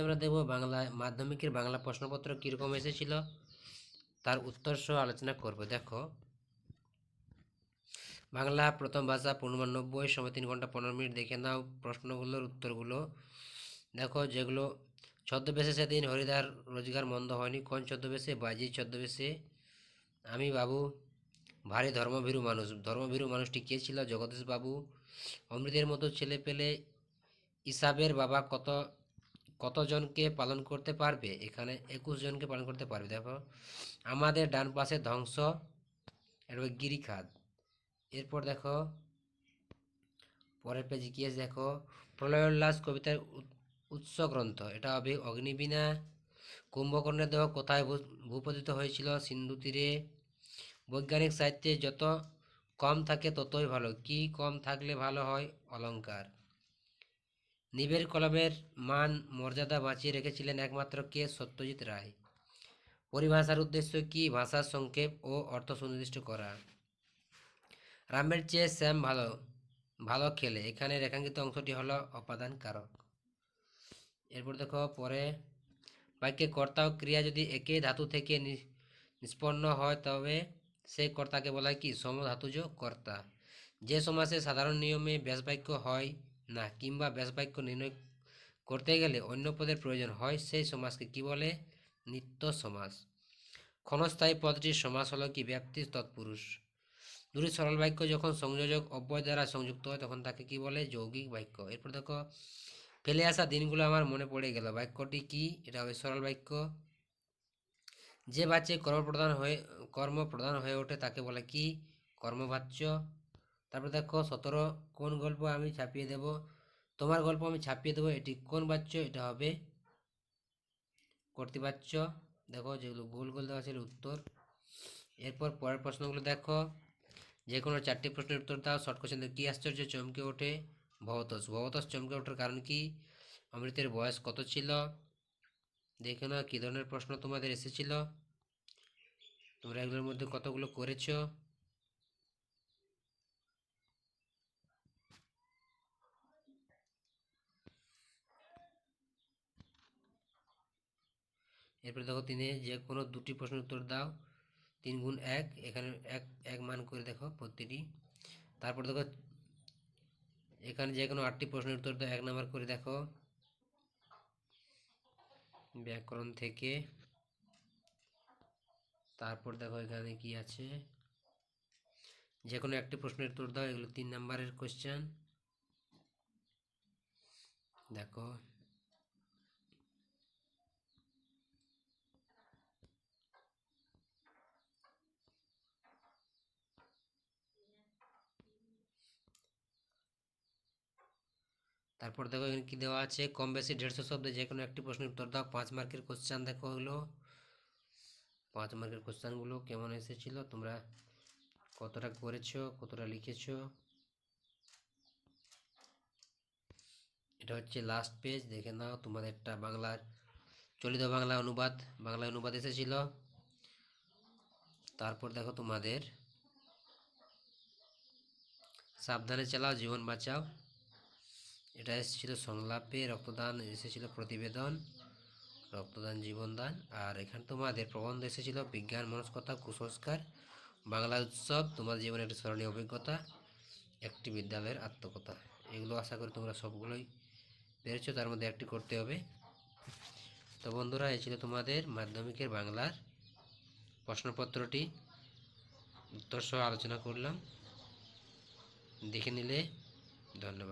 আমরা দেখব বাংলা মাধ্যমিকের বাংলা প্রশ্নপত্র কীরকম এসেছিল? তার উত্তর সহ আলোচনা করব। দেখো, বাংলা প্রথম ভাষা পূর্ণমানব্বই সময় তিন ঘণ্টা পনেরো মিনিট। দেখে নাও প্রশ্নগুলোর উত্তরগুলো। দেখো, যেগুলো, ছদ্মবেশে সেদিন হরিদার রোজগার মন্দ হয়নি। কোন ছদ্মবেশে? বাজি ছদ্মবেশে। আমি বাবু, ভারী ধর্মভীরু মানুষ। ধর্মভীরু মানুষটি কে ছিল? জগদীশ বাবু। অমৃতের মতো ছেলে পেলে ইসাবের বাবা কত কতজনকে পালন করতে পারবে? এখানে একুশ জনকে পালন করতে পারবে। দেখো, আমাদের ডান পাশে ধ্বংস, এরপর গিরিখাত। এরপর দেখো, পরের পেজে কি আছে দেখো প্রলয়োল্লাস কবিতার উৎ- উৎস গ্রন্থ। এটা হবে অগ্নিবীণা। কুম্ভকর্ণের দেহ কোথায় ভূপতিত হয়েছিল? সিন্ধু তীরে। বৈজ্ঞানিক সাহিত্যে যত কম থাকে ততই ভালো। কি কম থাকলে ভালো হয়? অলংকার। নিবের কলমের মান মর্যাদা বাঁচিয়ে রেখেছিলেন একমাত্র কে? সত্যজিৎ রায়। পরিভাষার উদ্দেশ্য কি? ভাষার সংক্ষেপ ও অর্থ সুনির্দিষ্ট করা। রামের চেয়ে শ্যাম ভালো ভালো খেলে। এখানে রেখাঙ্কিত অংশটি হলো অপাদান কারক। এরপর দেখো, পরে বাক্যে কর্তা ও ক্রিয়া যদি একই ধাতু থেকে নিষ্পন্ন হয়, তবে সেই কর্তাকে বলা হয় কি? সমধাতুজ কর্তা। যে সমাসে সাধারণ নিয়মে ব্যাসবাক্য হয় না, কিংবা ব্যাসবাক্য নির্ণয় করতে গেলে অন্য পদের প্রয়োজন হয় সেই সমাসকে কি বলে? নিত্য সমাস ক্ষণস্থায়ী পদটির সমাস হলো কি? ব্যক্তি তৎপুরুষ। দুটি সরল বাক্য যখন সংযোজক অব্যয় দ্বারা সংযুক্ত হয়, তখন তাকে কি বলে? যৌগিক বাক্য। এরপর দেখো, ফেলে আসা দিনগুলো আমার মনে পড়ে গেল। বাক্যটি কি? এটা হবে সরল বাক্য। যে বাচ্চে কর্মপ্রধান হয়ে কর্মপ্রধান হয়ে ওঠে, তাকে বলে কি? কর্মবাচ্য। তারপর দেখো সতেরো, কোন গল্প আমি ছাপিয়ে দেব? তোমার গল্প আমি ছাপিয়ে দেবো, এটি কোন বাচ্য? এটা হবে কর্তৃবাচ্য। দেখো যেগুলো গোল গোল দেওয়া ছিল উত্তর। এরপর পরের প্রশ্নগুলো দেখো। যে কোনো চারটি প্রশ্নের উত্তর দাও। শর্ট কোশ্চেন কি আশ্চর্য চমকে ওঠে? ভবতোষ। ভবতোষ চমকে ওঠার কারণ কি? অমৃতের বয়স কত ছিল? দেখে না কী ধরনের প্রশ্ন তোমাদের এসেছিল? তোমরা এগুলোর মধ্যে কতগুলো করেছ? এরপরে দেখো তিনি, যে কোনো দুটি প্রশ্নের উত্তর দাও। তিন গুণ এক, এখানে এক এক মান করে দেখো প্রতিটি। তারপর দেখো, এখানে যে কোনো আটটি প্রশ্নের উত্তর দাও, এক নাম্বার করে দেখো। ব্যাকরণ থেকে। তারপর দেখো এখানে কি আছে? যে কোনো একটি প্রশ্নের উত্তর দাও, এগুলো তিন নাম্বারের কোশ্চেন দেখো। তারপর দেখো এখানে কী দেওয়া আছে? কম বেশি দেড়শো শব্দে যে কোনো একটি প্রশ্নের উত্তর দাও। পাঁচ মার্কের কোশ্চেন দেখো হলো। পাঁচ মার্কের কোশ্চেনগুলো কেমন এসেছিল? তোমরা কতটা করেছ? কতটা লিখেছো? এটা হচ্ছে লাস্ট পেজ দেখে নাও তোমাদেরটা বাংলার। চলিত বাংলা অনুবাদ বাংলা অনুবাদ এসেছিল। তারপর দেখো তোমাদের। সাবধানে চালাও, জীবন বাঁচাও। এটা এসেছিল সংলাপে, রক্তদান এসেছিল প্রতিবেদন, রক্তদান জীবনদান, আর এখানে তোমাদের প্রবন্ধ এসেছিল বিজ্ঞান, মনস্কতা, কুসংস্কার, বাংলা উৎসব তোমার জীবনের একটি স্মরণীয় অভিজ্ঞতা, একটি বিদ্যালয়ের আত্মকথা। এগুলো আশা করি তোমরা সবগুলোই পেরেছ, তার মধ্যে একটি করতে হবে। তো বন্ধুরা, এই ছিল তোমাদের মাধ্যমিকের বাংলার প্রশ্নপত্রটি। উত্তর সহ আলোচনা করলাম। দেখে নিলে ধন্যবাদ।